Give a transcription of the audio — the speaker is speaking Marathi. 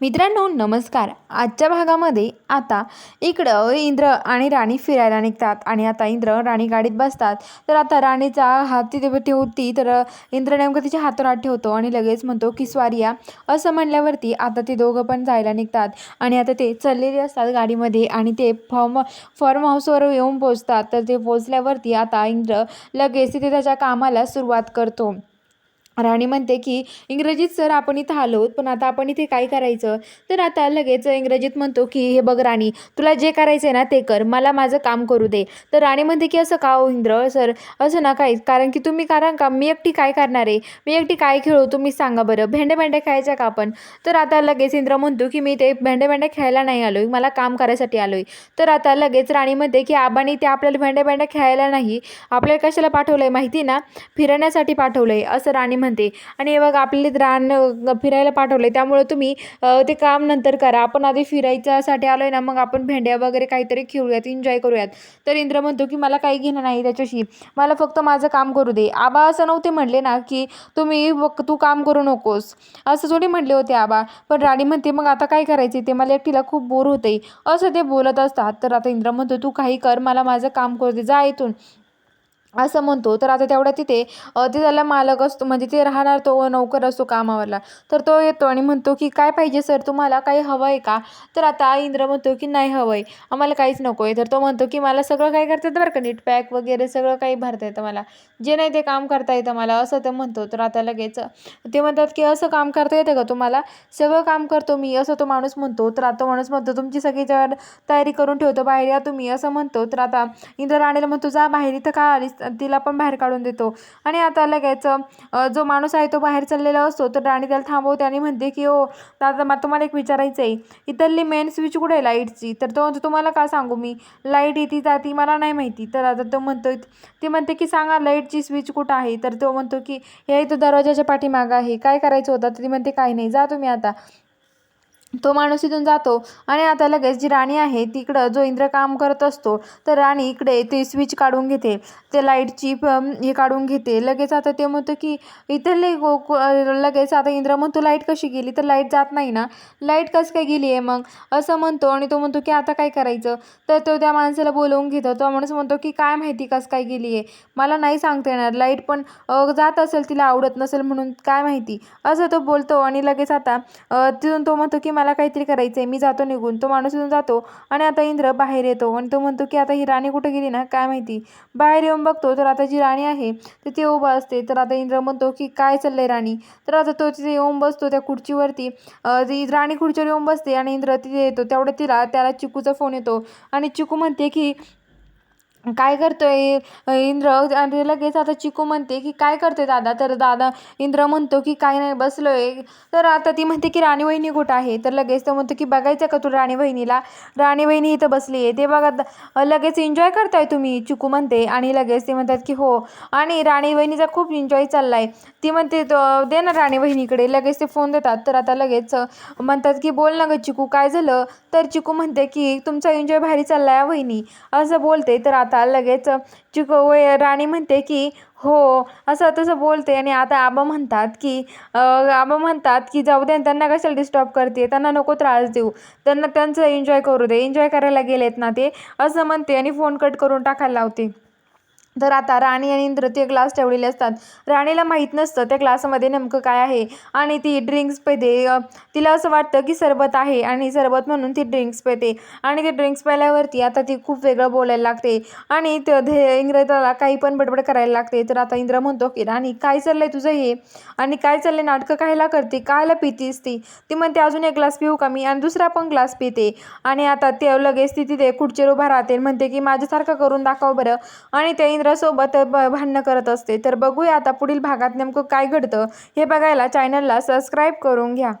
मित्रांनो नमस्कार. आजच्या भागामध्ये आता इकडं इंद्र आणि राणी फिरायला निघतात आणि आता इंद्र राणी गाडीत बसतात. तर आता राणीचा हात तिथे ठेवती तर इंद्र नेमकं तिच्या हातावर हात ठेवतो आणि लगेच म्हणतो की स्वारिया असं म्हणल्यावरती आता ते दोघं पण जायला निघतात. आणि आता ते चाललेले असतात गाडीमध्ये आणि ते फॉर्म फॉर्म हाऊसवर येऊन पोचतात तर ते पोचल्यावरती आता इंद्र लगेच तिथे त्याच्या कामाला सुरुवात करतो. राणी म्हणते की इंग्रजीत सर आपण इथं आलो पण आता आपण इथे काय करायचं? तर आता लगेच इंग्रजीत म्हणतो की हे बघ राणी तुला जे करायचं आहे ना ते कर मला माझं काम करू दे. तर राणी म्हणते की असं का हो इंद्र सर? असं ना काय? कारण की तुम्ही कारण का मी एकटी काय करणार आहे? मी एकटी काय खेळू तुम्ही सांगा बरं. भेंडे भेंडे खेळायच्या का आपण? तर आता लगेच इंद्र म्हणतो की मी ते भेंडे भेंडे खेळायला नाही आलो आहे मला काम करायसाठी आलो आहे तर आता लगेच राणी म्हणते की आबांनी ते आपल्याला भेंडे भेंडे खेळायला नाही आपल्याला कशाला पाठवलं आहे माहिती ना? फिरण्यासाठी पाठवलं आहे असं राणी म्हणते म्हणते. आणि हे बघा आपले रान फिरायला पाठवलं आहे त्यामुळे तुम्ही ते काम नंतर करा. आपण आधी फिरायच्यासाठी आलो आहे ना मग आपण भेंड्या वगैरे काहीतरी खेळूयात एन्जॉय करूयात. तर इंद्र म्हणतो की मला काही घेणं नाही त्याच्याशी. मला फक्त माझं काम करू दे. आबा असं नव्हते म्हणले ना की तुम्ही तू काम करू नकोस. असं थोडी म्हणले होते आबा. पण राणी म्हणते मग आता काय करायचे ते मला एकटीला खूप बोर होते असं ते बोलत असतात. तर आता इंद्र म्हणतो तू काही कर मला माझं काम करू दे. जा इथून. असं म्हणतो. तर आता तेवढ्या तिथे ते त्याला मालक असतो. म्हणजे ते राहणार तो नोकर असतो कामावरला. तर तो येतो आणि म्हणतो की काय पाहिजे सर? तुम्हाला काही हवं आहे का? तर आता इंद्र म्हणतो की नाही हवं आहे आम्हाला काहीच नको आहे तर तो म्हणतो की मला सगळं काही करता येतं बरं का? नीट पॅक वगैरे सगळं काही भरता येतं मला. जे नाही ते काम करता येतं मला. असं ते म्हणतो. तर आता लगेच ते म्हणतात की असं काम करता येतं का तुम्हाला? सगळं काम करतो मी. असं तो माणूस म्हणतो. तर आता माणूस म्हणतो तुमची सगळी तयारी करून ठेवतो बाहेर या तुम्ही. असं म्हणतो. तर आता इंद्र राणेला म्हणतो जा बाहेर. इथं का आलीस? तिला पण बाहेर काढून देतो. आणि आता लगेच जो माणूस आहे तो बाहेर चाललेला असतो तर राणी त्याला थांबवते आणि म्हणते की ओ दादा मग तुम्हाला एक विचारायचं आहे इथली मेन स्विच कुठे आहे लाईटची तर तो म्हणतो तुम्हाला का सांगू मी? लाइट येते जाती मला नाही माहिती. तर आता तो म्हणतो ती म्हणते की सांगा लाईटची स्विच कुठं आहे? तर तो म्हणतो की हे इथं दरवाजाच्या पाठीमागं आहे. काय करायचं होतं? तर ती म्हणते काही नाही. जा तुम्ही आता. तो माणूस इथून जातो आणि आता लगेच जी राणी आहे तिकडं जो इंद्र काम करत असतो तर राणी इकडे ते स्विच काढून घेते. ते लाईटची हे काढून घेते. लगेच आता ते म्हणतो की इथले को- लगेच आता इंद्र म्हणतो लाइट कशी गेली? तर लाइट जात नाही ना. लाइट कसं काय गेली आहे मग? असं म्हणतो आणि तो म्हणतो की आता काय करायचं? तर तो त्या माणसाला बोलवून घेतो. तो माणूस म्हणतो की काय माहिती कसं काय गेली आहे? मला नाही सांगता येणार. लाइट पण जात असेल तिला आवडत नसेल म्हणून काय माहिती? असं तो बोलतो आणि लगेच आता तिथून तो म्हणतो की मला काहीतरी करायचं आहे मी जातो निघून. तो माणूस येऊन जातो आणि आता इंद्र बाहेर येतो. आणि तो म्हणतो की आता ही राणी कुठे गेली ना? काय माहिती? बाहेर येऊन बघतो. तर आता जी राणी आहे तर ती उभा असते. तर आता इंद्र म्हणतो की काय चाललंय राणी? तर आता तो तिथे येऊन बसतो त्या खुर्चीवरती. अ, ती राणी खुर्चीवर येऊन बसते आणि इंद्र तिथे येतो. तेवढं तिला त्याला चिकूचा फोन येतो. आणि चिकू म्हणते की काय करतोय? आहे इंद्र आणि लगेच आता चिकू म्हणते की काय करतोय दादा? तर दादा इंद्र म्हणतो की काय नाही बसलोय. तर आता ती म्हणते की राणी वहिनी कुठं आहे? तर लगेच तो म्हणतो की बघायचं का तू राणी वहिनीला? राणी वहिनी इथं बसली आहे. ते बघा लगेच एन्जॉय करताय तुम्ही चिकू म्हणते. आणि लगेच ते म्हणतात की हो. आणि राणी वहिनीचा खूप एन्जॉय चाललाय. ती म्हणते दे ना राणी वहिनीकडे. लगेच ते फोन देतात. तर आता लगेच म्हणतात की बोल ना गं चिकू काय झालं? तर चिकू म्हणते की तुमचा एन्जॉय भारी चाललाय हा वहिनी. असं बोलते. तर आता आता लगेच चिकू राणी म्हणते की हो असं तसं बोलते आणि आता आबा म्हणतात की आबा म्हणतात की जाऊ दे त्यांना कशाला डिस्टर्ब करते त्यांना नको त्रास देऊ. त्यांना त्यांचं एन्जॉय करू दे. एन्जॉय करायला गेलेत ना ते असं म्हणते आणि फोन कट करून टाकायला लावते. तर आता राणी आणि इंद्र ते ग्लास ठेवलेले असतात. राणीला माहीत नसतं त्या ग्लासमध्ये नेमकं काय आहे. आणि ती ड्रिंक्स पेते. तिला असं वाटतं की सरबत आहे आणि सरबत म्हणून ती ड्रिंक्स पेते. आणि ती ड्रिंक्स प्यायल्यावरती आता ती खूप वेगळं बोलायला लागते. आणि ते धे इंग्रजाला काही पण बडबड करायला लागते. तर आता इंद्र म्हणतो की राणी काय चाललंय तुझं हे? आणि काय चाललंय नाटकं कायला करते? कायला पितीस ती? ती म्हणते अजून एक ग्लास पिऊ का मी? आणि दुसरा पण ग्लास पिते. आणि आता ते लगेच ती तिथे खुर्चीवर उभा राहते. म्हणते की माझ्यासारखं करून दाखव बरं. आणि ते इंद्र ब भांडणं करत असते. तर बघूया आता पुढील भागात नेमकं काय घडतं. हे बघायला चॅनलला सबस्क्राईब करून घ्या.